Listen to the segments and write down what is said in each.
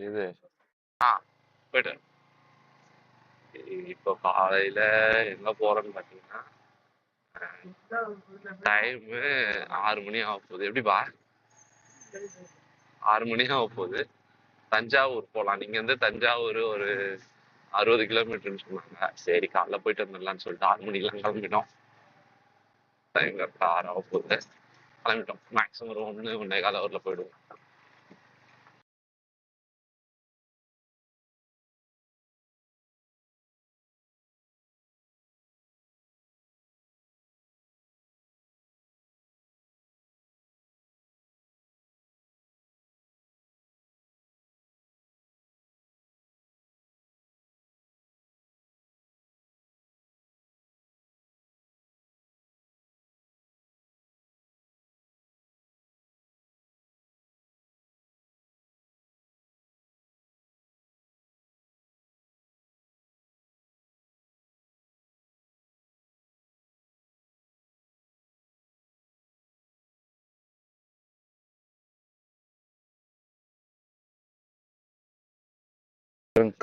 இது. ஆ. போயிட்டு இப்போ காலையில எங்க போறோம்னு பாத்தீங்கன்னா டைமு ஆறு மணி ஆக போகுது. எப்படிப்பா ஆறு மணி ஆக போகுது. தஞ்சாவூர் போகலாம் நீங்க வந்து தஞ்சாவூர் ஒரு அறுபது கிலோமீட்டர்னு சொன்னாங்க. சரி காலைல போயிட்டு வந்துடலாம்னு சொல்லிட்டு ஆறு மணிக்கெல்லாம் கிளம்பிட்டோம். டைம் கரெக்டாக ஆறு ஆக போகுது. கிளம்பிட்டோம். மேக்ஸிமம் ஒரு ஒன்று ஒன்றே கால ஊரில் போயிடுவோம்.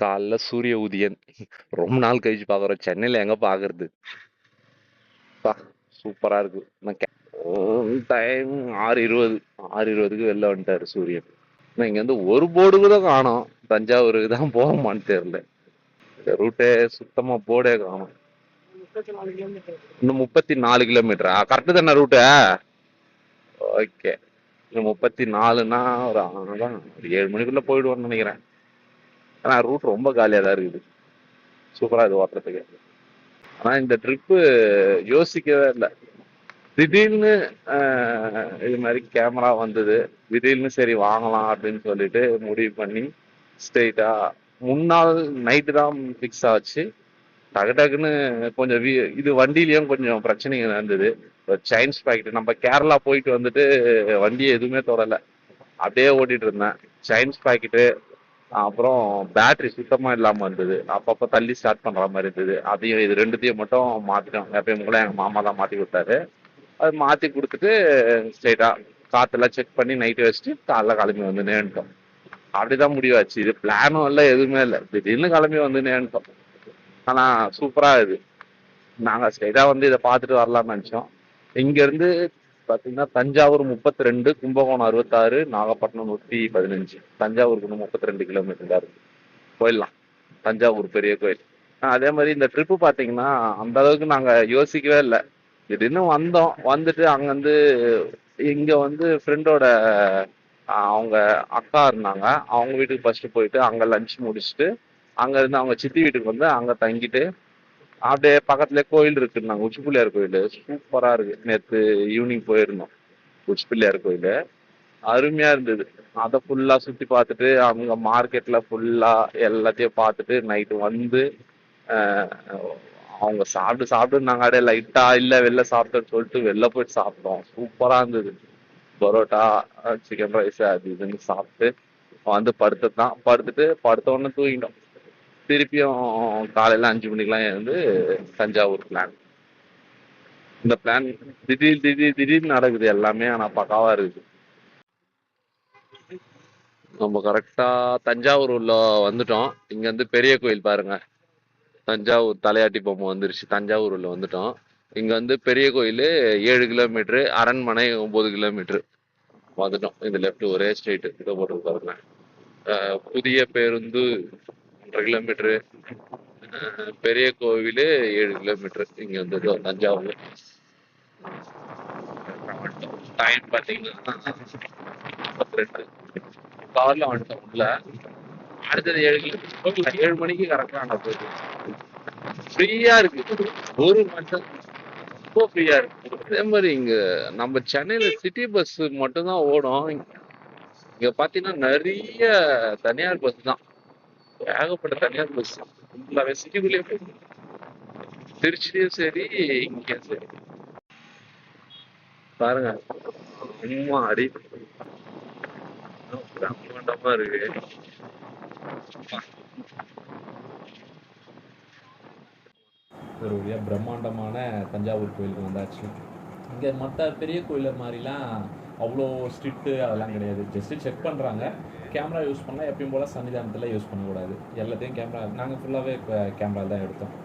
காலைல சூரிய உதயன். ரொம்ப நாள் கழிச்சு பாக்குறோம். சென்னையில எங்க பாக்குறது? சூப்பரா இருக்கு. டைம் ஆறு இருபது ஆறு இருபதுக்கு வெளில வந்துட்டாரு சூரியன். நான் இங்க வந்து ஒரு போர்டு கூட காணோம். தஞ்சாவூருக்கு தான் போகமான்னு தெரியல. ரூட்டே சுத்தமா போர்டே காணும். இன்னும் முப்பத்தி நாலு கிலோமீட்டரா? கரெக்டு தானே ரூட்டு ஓகே. இன்னும் முப்பத்தி நாலுன்னா ஒரு அதான் ஒரு ஏழு மணிக்குள்ள போயிடுவோம்னு நினைக்கிறேன். ஆனால் ரூட் ரொம்ப காலியாக தான் இருக்குது. சூப்பராக இது ஓட்டுறதுக்கு. ஆனால் இந்த ட்ரிப்பு யோசிக்கவே இல்லை. திடீர்னு இது மாதிரி கேமரா வந்தது. திடீர்னு சரி வாங்கலாம் அப்படின்னு சொல்லிட்டு முடிவு பண்ணி ஸ்ட்ரெயிட்டா முன்னாள் நைட்டு தான் ஃபிக்ஸ் ஆச்சு. டக்கு டக்குன்னு கொஞ்சம் இது வண்டியிலயும் கொஞ்சம் பிரச்சனைங்க இருந்தது சைன்ஸ் பாக்கெட் நம்ம கேரளா போயிட்டு வந்துட்டு வண்டியை எதுவுமே தொடலை. அப்படியே ஓட்டிட்டு இருந்தேன். சைன்ஸ் பாக்கெட்டு அப்புறம் பேட்டரி சுத்தமாக இல்லாமல் இருந்தது. அப்பப்போ தள்ளி ஸ்டார்ட் பண்ணுற மாதிரி இருந்தது. அதையும் இது ரெண்டுத்தையும் மட்டும் மாற்றிட்டோம் எப்பயும் கூட எங்கள் மாமா தான் மாற்றி கொடுத்தாரு. அது மாற்றி கொடுத்துட்டு ஸ்ட்ரைட்டாக காற்றெல்லாம் செக் பண்ணி நைட்டு வச்சுட்டு காலைல கிளம்பி வந்து நேன்ட்டோம் அப்படிதான் முடிவாச்சு. இது பிளானும் இல்லை எதுவுமே இல்லை. திடீர்னு கிளம்பி வந்து நேன்ட்டோம் ஆனால் சூப்பராக இது. நாங்கள் ஸ்ட்ரைட்டாக வந்து இதை பார்த்துட்டு வரலாம்னு நினச்சோம். இங்கேருந்து பார்த்தீங்கன்னா தஞ்சாவூர் முப்பத்தி ரெண்டு கும்பகோணம் அறுபத்தாறு நாகப்பட்டினம் நூற்றி பதினஞ்சு. தஞ்சாவூருக்கு இன்னும் முப்பத்தி ரெண்டு கிலோமீட்டர் தான் இருக்கு. போயிடலாம் தஞ்சாவூர் பெரிய கோயில். அதே மாதிரி இந்த ட்ரிப்பு பார்த்தீங்கன்னா அந்த அளவுக்கு நாங்கள் யோசிக்கவே இல்லை. திடீர்னு வந்தோம். வந்துட்டு அங்கேருந்து வந்து வந்து ஃப்ரெண்டோட அவங்க அக்கா இருந்தாங்க. அவங்க வீட்டுக்கு ஃபர்ஸ்ட் போயிட்டு அங்கே லஞ்ச் முடிச்சுட்டு அங்கேருந்து அவங்க சித்தி வீட்டுக்கு வந்து அங்கே தங்கிட்டு அப்படியே பக்கத்துல கோயில் இருக்குன்னா உச்சி பிள்ளையார் கோயில். சூப்பரா இருக்கு. நேற்று ஈவினிங் போயிருந்தோம். உச்சி பிள்ளையார் கோயில். அருமையா இருந்தது. அதை ஃபுல்லா சுத்தி பார்த்துட்டு அவங்க மார்க்கெட்ல ஃபுல்லா எல்லாத்தையும் பார்த்துட்டு நைட்டு வந்து அவங்க சாப்பிட்டு சாப்பிட்டு நாங்க அடைய லைட்டா இல்ல வெளில சாப்பிட்டோம்னு சொல்லிட்டு வெளில போயிட்டு சாப்பிட்டோம். சூப்பரா இருந்தது. பரோட்டா சிக்கன் ரைஸ் அது இதுன்னு சாப்பிட்டு வந்து படுத்துதான். படுத்துட்டு படுத்த உடனே தூங்கிட்டோம். திருப்பியும் காலையில அஞ்சு மணிக்கெல்லாம் எழுந்து தஞ்சாவூர் பிளான் இந்த பிளான் திடீர் திடீர் திடீர்னு நடக்குது எல்லாமே ஆனா பக்காவா இருக்குது. நம்ம கரெக்டா தஞ்சாவூர் உள்ள வந்துட்டோம். இங்க வந்து பெரிய கோயில் பாருங்க. தஞ்சாவூர் தலையாட்டி பொம்மை வந்துருச்சு. தஞ்சாவூர் உள்ள வந்துட்டோம். இங்க வந்து பெரிய கோயில் ஏழு கிலோமீட்டர் அரண்மனை ஒன்பது கிலோமீட்டர். வந்துட்டோம். இந்த லெஃப்ட் ஒரே ஸ்ட்ரெயிட் இதை போட்டு பாருங்க. புதிய பேருந்து ஒன்றரை கிலோமீட்டரு. பெரிய கோவில் ஏழு கிலோமீட்டர். இங்க வந்து தஞ்சாவூர் டைம் பாத்தீங்கன்னா கார்ல வந்துட்டோம் உள்ள அடுத்தது ஏழு கிலோமீட்டர். ஏழு மணிக்கு கரெக்டாக நான் போயிட்டு ஃப்ரீயா இருக்கு. ஒரு மட்டும் ரொம்ப ஃப்ரீயா இருக்கு. அதே மாதிரி இங்க நம்ம சென்னையில சிட்டி பஸ் மட்டும்தான் ஓடும். இங்க பாத்தீங்கன்னா நிறைய தனியார் பஸ் தான். ஏகப்பட்ட தனியார் பஸ் ஃபுல்லாவே சிட்டிக்குள்ளேயே போகுது திருச்சிலையும் சரி இங்கேயும் சரி. பாருங்க அம்மா அடி. பிரம்மாண்டமா இருக்கு. ஒரு வழியாக பிரம்மாண்டமான தஞ்சாவூர் கோயிலுக்கு வந்தாச்சு. இங்கே மற்ற பெரிய கோயிலை மாதிரிலாம் அவ்வளோ ஸ்ட்ரிக்ட்டு அதெல்லாம் கிடையாது. ஜஸ்ட்டு செக் பண்ணுறாங்க கேமரா யூஸ் பண்ணால் எப்பயும் போல் சன்னிதானத்தில் யூஸ் பண்ணக்கூடாது. எல்லாத்தையும் கேமரா நாங்கள் ஃபுல்லாகவே இப்போ கேமரா தான் எடுத்தோம்.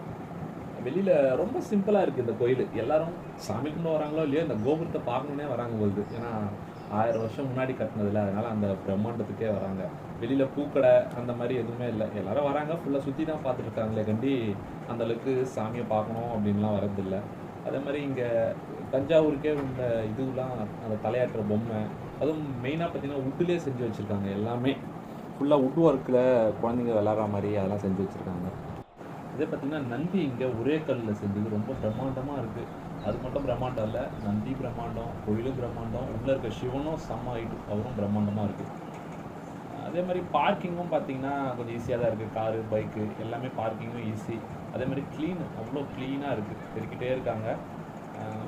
வெளியில் ரொம்ப சிம்பிளாக இருக்குது இந்த கோயில். எல்லாரும் சாமி கும்பிட வராங்களோ இல்லையோ இந்த கோபுரத்தை பார்க்கணுன்னே வராங்க போகுது ஏன்னா ஆயிரம் வருஷம் முன்னாடி கட்டினதில்ல அதனால் அந்த பிரம்மாண்டத்துக்கே வராங்க. வெளியில் பூக்கடை அந்த மாதிரி எதுவுமே இல்லை. எல்லாரும் வராங்க ஃபுல்லாக சுற்றி தான் பார்த்துட்டு இருக்காங்களே கண்டி அந்தளவுக்கு சாமியை பார்க்கணும் அப்படின்லாம் வரதில்லை அதே மாதிரி இங்கே தஞ்சாவூருக்கே இந்த இதுலாம் அந்த தலையாட்டுற பொம்மை அதுவும் மெயினாக பார்த்தீங்கன்னா உட்லேயே செஞ்சு வச்சுருக்காங்க எல்லாமே. ஃபுல்லாக உட் ஒர்க்கில் குழந்தைங்க விளாட்ற மாதிரி அதெல்லாம் செஞ்சு வச்சுருக்காங்க. இதே பார்த்தீங்கன்னா நந்தி இங்கே ஒரே கல்லில் செஞ்சது ரொம்ப பிரம்மாண்டமாக இருக்குது அது மட்டும் பிரம்மாண்டம் இல்லை நந்தி பிரம்மாண்டம் கோயிலும் பிரம்மாண்டம் உள்ளே இருக்க சிவனும் செம்ம ஹைட்டு அவரும் பிரம்மாண்டமாக இருக்குது அதே மாதிரி பார்க்கிங்கும் பார்த்தீங்கன்னா கொஞ்சம் ஈஸியாக தான் இருக்குது காரு பைக்கு எல்லாமே பார்க்கிங்கும் ஈஸி அதே மாதிரி க்ளீன் அவ்வளோ க்ளீனாக இருக்குது பெருக்கிட்டே இருக்காங்க.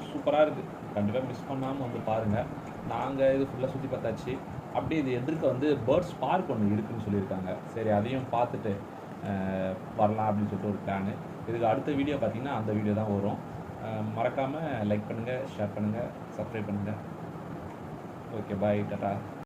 சூப்பராக இருக்குது கண்டிப்பாக மிஸ் பண்ணாமல் வந்து பாருங்கள் நாங்கள் இது ஃபுல்லாக சுற்றி பார்த்தாச்சு. அப்படியே இது எதிர்க்க வந்து பேர்ட்ஸ் பார்க் ஒன்று இருக்குதுன்னு சொல்லியிருக்காங்க. சரி அதையும் பார்த்துட்டு வரலாம் அப்படின்னு சொல்லிட்டு ஒரு பிளானு இதுக்கு அடுத்த வீடியோ பார்த்தீங்கன்னா அந்த வீடியோ தான் வரும். மறக்காமல் லைக் பண்ணுங்கள் ஷேர் பண்ணுங்கள் சப்ஸ்கிரைப் பண்ணுங்கள் ஓகே பாய் டாட்டா